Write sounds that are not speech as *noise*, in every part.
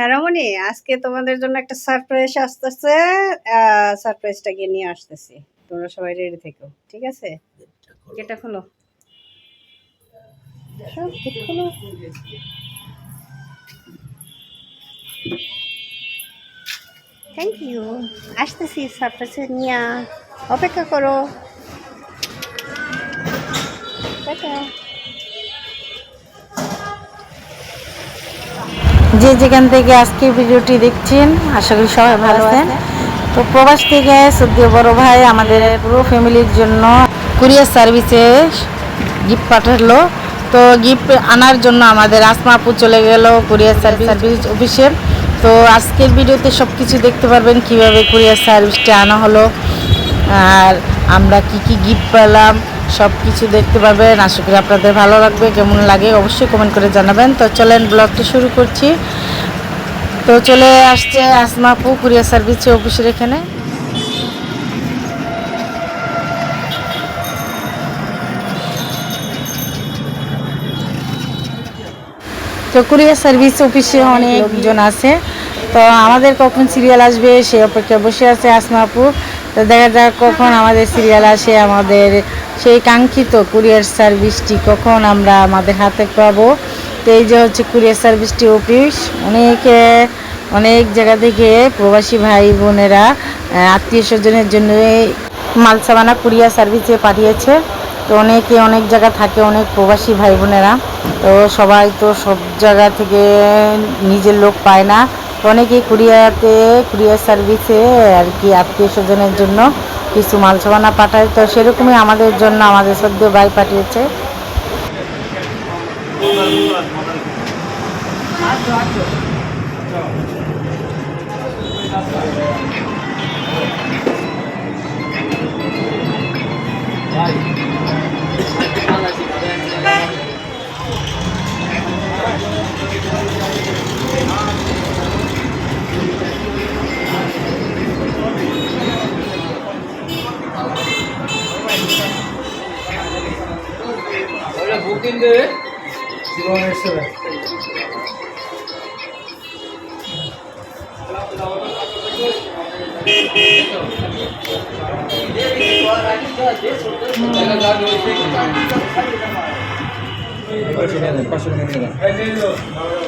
হ্যাঁ রমণী, আজকে তোমাদের জন্য একটা সারপ্রাইজ আসতেছে। সারপ্রাইজটাকে নিয়ে আসতেছি। তোমরা সবাই রেডি থেকো, ঠিক আছে? গেটটা খোলো। থ্যাংক ইউ আসতেছি সারপ্রাইজ নিয়ে। অপেক্ষা করো। টাটা যে যেখান থেকে আজকে ভিডিওটি দেখছেন আশা করি সবাই ভালো আছেন। তো প্রবাস থেকে সদ্য বড় ভাই আমাদের পুরো ফ্যামিলির জন্য কুরিয়ার সার্ভিসে গিফট পাঠালো। তো গিফট আনার জন্য আমাদের আসমা আপু চলে গেল কুরিয়ার সার্ভিস সার্ভিস অফিসে তো আজকের ভিডিওতে সব কিছু দেখতে পারবেন কীভাবে কুরিয়ার সার্ভিসটা আনা হলো আর আমরা কি কি গিফট পেলাম। সব কিছু দেখতে পাবেন। আশা করি আপনাদের ভালো লাগবে, কেমন লাগে অবশ্যই কমেন্ট করে জানাবেন। তো চলেন ব্লগটি শুরু করছি। তো চলে আসছে আসমাপু কুরিয়ার সার্ভিস অফিসের এখানে। তো কুরিয়ার সার্ভিস অফিসে অনেক লোকজন আছে। তো আমাদের কখন সিরিয়াল আসবে, সে অপেক্ষা বসে আছে আসমাপু তো দেখা যাক কখন আমাদের সিরিয়াল আসে, আমাদের সেই কাঙ্ক্ষিত কুরিয়ার সার্ভিসটি কখন আমরা আমাদের হাতে পাবো? তো এই যে হচ্ছে কুরিয়ার সার্ভিসটি অফিস, অনেকে, অনেক জায়গা থেকে প্রবাসী ভাই বোনেরা আত্মীয় স্বজনের জন্য মাল সামানা কুরিয়ার সার্ভিসে পাঠিয়েছে। তো অনেকে অনেক জায়গা থাকে, অনেক প্রবাসী ভাই বোনেরা। তো সবাই তো সব জায়গা থেকে নিজের লোক পায় না। তো অনেকেই কুরিয়াতে, কুরিয়ার সার্ভিসে আর কি আত্মীয় স্বজনের জন্য কিছু মাল সামানা পাঠায় তো সেরকমই আমাদের জন্য আমাদের সদ্য ভাই পাঠিয়েছে। বুকিং দেবে পাঁচশো টাকা নিয়ে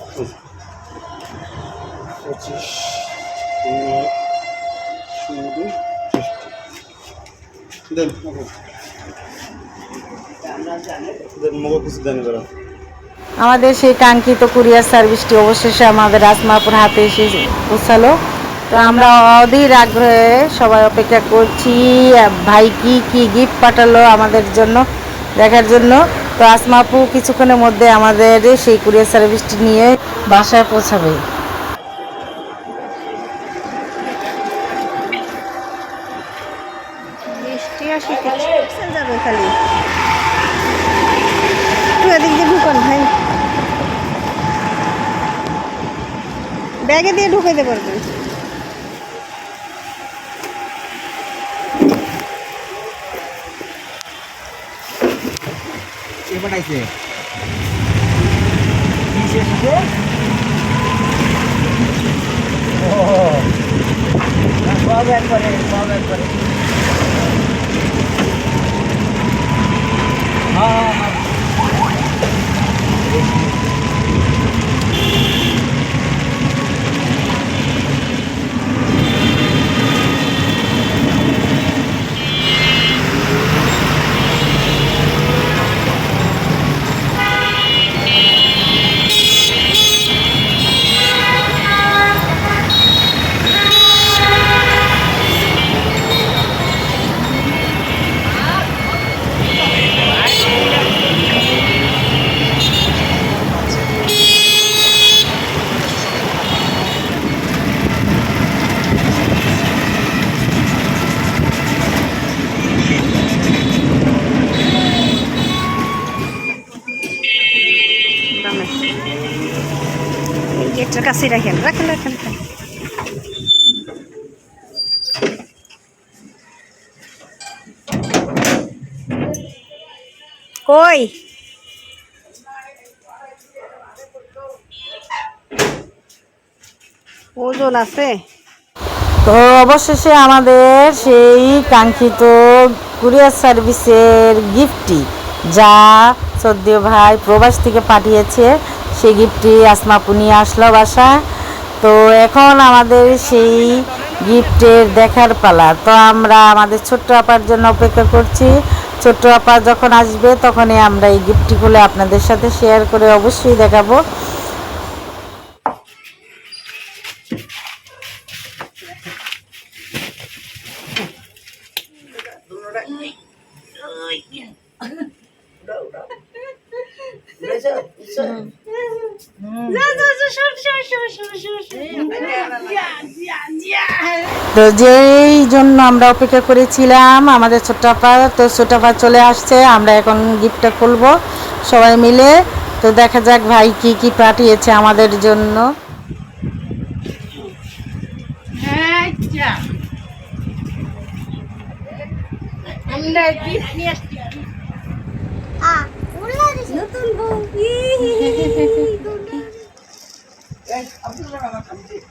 পঁচিশ দেন আমাদের সেই কাঙ্ক্ষিত কুরিয়ার সার্ভিসটি অবশেষে আমাদের আসমাপুর হাতে এসে পৌঁছালো। তো আমরা অধীর আগ্রহে সবাই অপেক্ষা করছি ভাই কি কি গিফট পাঠালো আমাদের জন্য, দেখার জন্য। তো আসমাপু কিছুক্ষণের মধ্যে আমাদের সেই কুরিয়ার সার্ভিসটি নিয়ে বাসায় পৌঁছাবে বৃষ্টি আসে কিছু যাবে খালি একটু এদিক দিয়ে ঢুকান ভাই ব্যাগে দিয়ে ঢুকাইতে পারবেন পাঠাইছে হ্যাঁ রাখেন রাখেন রাখেন রাখেন। কই? ওজন আছে? তো অবশেষে আমাদের সেই কাঙ্ক্ষিত কুরিয়ার সার্ভিসের গিফটটি যা সদ্য ভাই প্রবাস থেকে পাঠিয়েছে। সেই গিফটটি আসমাপু নিয়ে আসলো বাসা তো এখন আমাদের সেই গিফটের দেখার পালা। তো আমরা আমাদের ছোট্ট আপার জন্য অপেক্ষা করছি। ছোট্ট আপা যখন আসবে, তখনই আমরা এই গিফটটি খুলে আপনাদের সাথে শেয়ার করে অবশ্যই দেখাবো। তো যেই জন্য আমরা অপেক্ষা করেছিলাম আমাদের ছোট্ট আপা তো ছোট আপা চলে আসছে আমরা এখন গিফটটা খুলবো সবাই মিলে। তো দেখা যাক ভাই কি কি পাঠিয়েছে আমাদের জন্য। নতুন বউ। *laughs*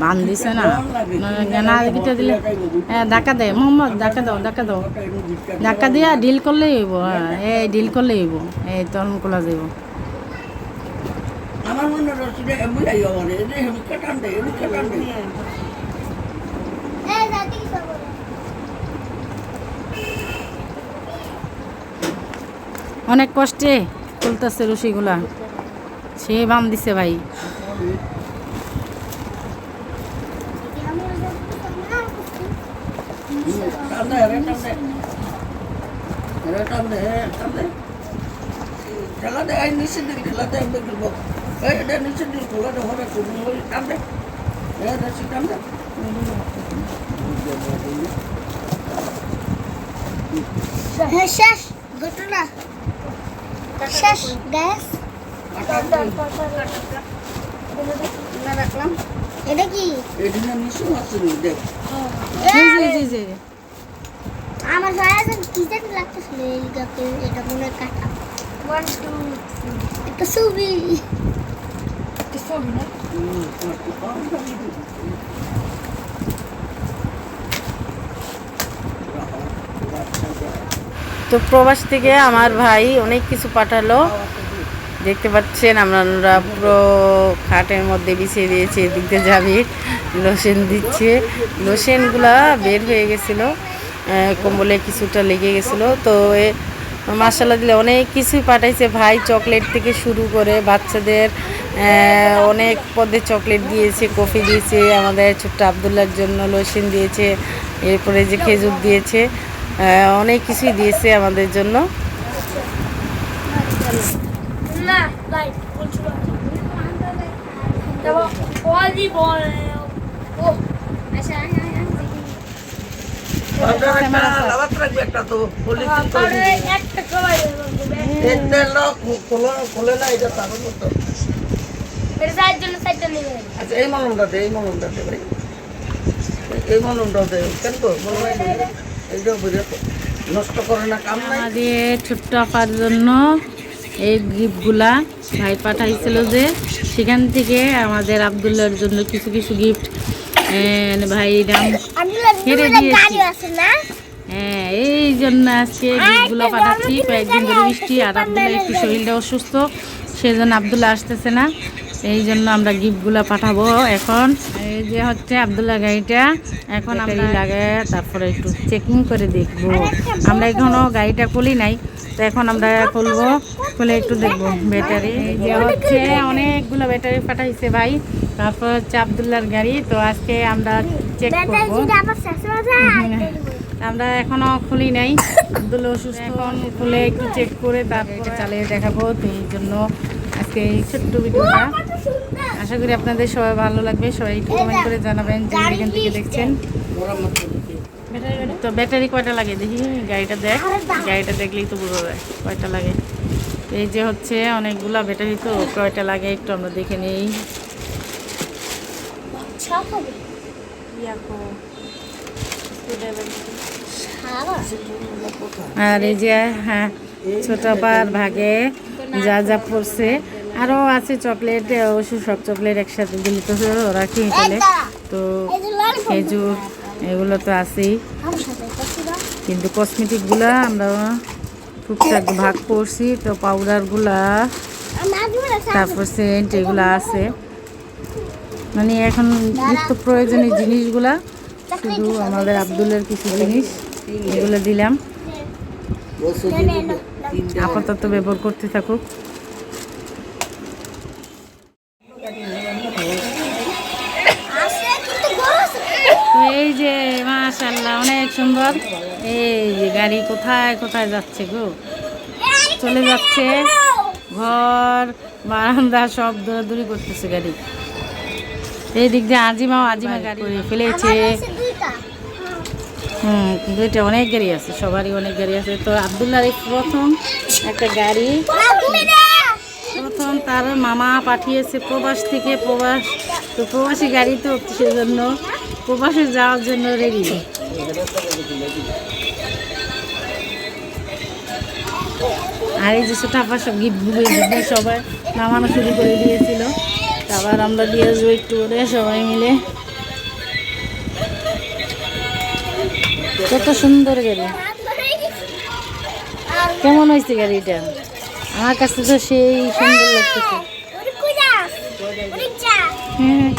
বান দিছে না। না গিটা দিলে হ্যাঁ ধাক্কা দে, মোহাম্মদ, ধাক্কা দাও ধাক্কা দাও। ধাক্কা দিয়া ডিল করলেই হইব হ্যাঁ এই ডিল করলেই হইব, এই তখন খোলা যাব আমার রসিদে এমনি যাই আমার এনে কাটান দে, এমনি কাটান দে। অনেক কষ্টে চলতেছে রশিগুলা। সে বাম দিছে ভাই। দে শেষ। ঘটনা। শেষ গ্যাস রাখলাম এটা কি? আমার ভাই আছে কি জানি লাগতেছিল এই এটা মনে কাটা। ওয়ান টু একটা ছবি। একটা ছবি না? তো প্রবাস থেকে আমার ভাই অনেক কিছু পাঠালো। দেখতে পাচ্ছেন আমরা পুরো খাটের মধ্যে বিছিয়ে দিয়েছি দিয়ে যাবি লোশন দিচ্ছে। লোশনগুলা বের হয়ে গেছিল আহ, কম্বলে কিছুটা লেগে গেছিল। তো এ মাসাল্লাহ দিলে অনেক কিছুই পাঠাইছে। ভাই চকলেট থেকে শুরু করে বাচ্চাদের অনেক পদে চকলেট দিয়েছে কফি দিয়েছে আমাদের ছোট্ট আবদুল্লার জন্য লোশন দিয়েছে এরপরে যে খেজুর দিয়েছে। অনেক কিছুই দিয়েছে আমাদের জন্য। এই মলমটা দে এই মলমটা দে ভাই। এই মলমটা দে কেন তো? মলম এইটা বুঝে তো নষ্ট করে না কাম নাই। আমাদের ছোট্ট আপার জন্য এই গিফটগুলা ভাই পাঠাইছিল যে সেখান থেকে আমাদের আবদুল্লার জন্য কিছু কিছু গিফট ভাই নাম হেরে দিয়েছি। হ্যাঁ এই জন্য আজকে গিফটগুলো পাঠাচ্ছি। কয়েকদিন ধরে বৃষ্টি আর আবদুল্লাহ একটু শরীরটা অসুস্থ সেই জন্য আবদুল্লাহ আসতেছে না। এই জন্য আমরা গিফটগুলো পাঠাবো এখন। এই যে হচ্ছে আবদুল্লাহ গাড়িটা। এখন আমরা লাগে? তারপরে একটু চেকিং করে দেখব। আমরা এখনও গাড়িটা খুলি নাই তো এখন আমরা খুলবো। খুলে একটু দেখব ব্যাটারি। যে হচ্ছে অনেকগুলো ব্যাটারি পাঠাইছে ভাই। তারপর হচ্ছে আবদুল্লাহর গাড়ি তো আজকে আমরা চেক করব। আমরা এখনও খুলি নাই। আব্দুল অসুস্থ। এখন খুলে একটু চেক করে তারপরে চালিয়ে দেখাবো। তো এই জন্য আজকে এই ছোট্ট ভিডিওটা আশা করি আপনাদের সবাই ভালো লাগবে। সবাই একটু কমেন্ট করে জানাবেন যে যেখান থেকে দেখছেন। তো ব্যাটারি কয়টা লাগে দেখি? গাড়িটা দেখ। গাড়িটা দেখলেই তো বোঝা যায় কয়টা লাগে। এই যে হচ্ছে অনেকগুলা ব্যাটারি তো কয়টা লাগে একটু আমরা দেখে নিই। আর এই যে হ্যাঁ ছোট ভাগে যা যা পড়ছে। আরও আছে চকলেট ওষুধ সব চকলেট একসাথে দিলে তো ওরা খেয়ে ফেলে। তো খেজুর এগুলো তো আছেই। কিন্তু কসমেটিকগুলো আমরা টুকটাক ভাগ করছি তো পাউডারগুলা তারপর সেন্ট এগুলো আছে। মানে এখন নিত্য প্রয়োজনীয় জিনিসগুলা শুধু আমাদের আব্দুলের কিছু জিনিস এগুলো দিলাম। আপাতত ব্যবহার করতে থাকুক। অনেক সুন্দর। এই যে গাড়ি কোথায় কোথায় যাচ্ছে গো? চলে যাচ্ছে। ঘর বারান্দা সব দৌড়াদৌড়ি করতেছে গাড়ি। এই দিক দিয়ে আজিমাও আজিমা গাড়ি ফেলেছে। হুম দুইটা অনেক গাড়ি আছে সবারই অনেক গাড়ি আছে। তো আবদুল্লার এই প্রথম একটা গাড়ি। প্রথম তার মামা পাঠিয়েছে প্রবাস থেকে প্রবাস তো প্রবাসী গাড়ি তো সেজন্য প্রবাসে যাওয়ার জন্য রেডি আর এই যে ছোটাপা সব গিফট গিফটগুলো সবাই নামানো শুরু করে দিয়েছিল। আবার আমরা দিয়ে আসব একটু করে সবাই মিলে। কত সুন্দর গাড়ি। কেমন হয়েছে গাড়িটা? আমার কাছে তো সেই সুন্দর লাগতেছে। হ্যাঁ।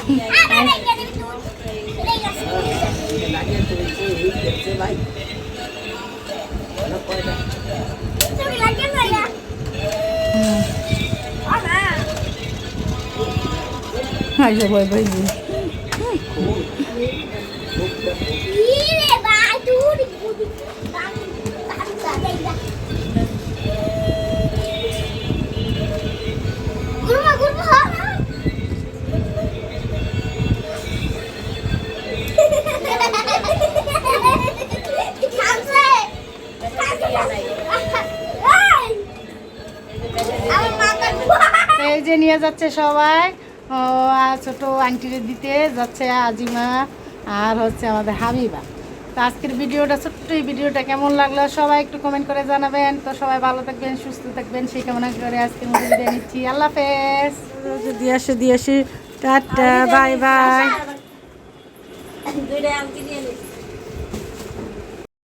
আচ্ছা ভয় ভয় দিই Gurma gurma এই যে নিয়ে যাচ্ছে সবাই। ছোট আংটিরে দিতে যাচ্ছে আজিমা আর হচ্ছে আমাদের হাবিবা। তো আজকের ভিডিওটা ছোট্ট এই ভিডিওটা কেমন লাগল সবাই একটু কমেন্ট করে জানাবেন। তো সবাই ভালো থাকবেন সুস্থ থাকবেন সেই কামনা করে আজকের মধ্যে বিদায় নিচ্ছি। আল্লাহ হাফেজ। যদি আসে দিয়ে আসি। Tata bye bye. দুইটা আংটি নিয়ে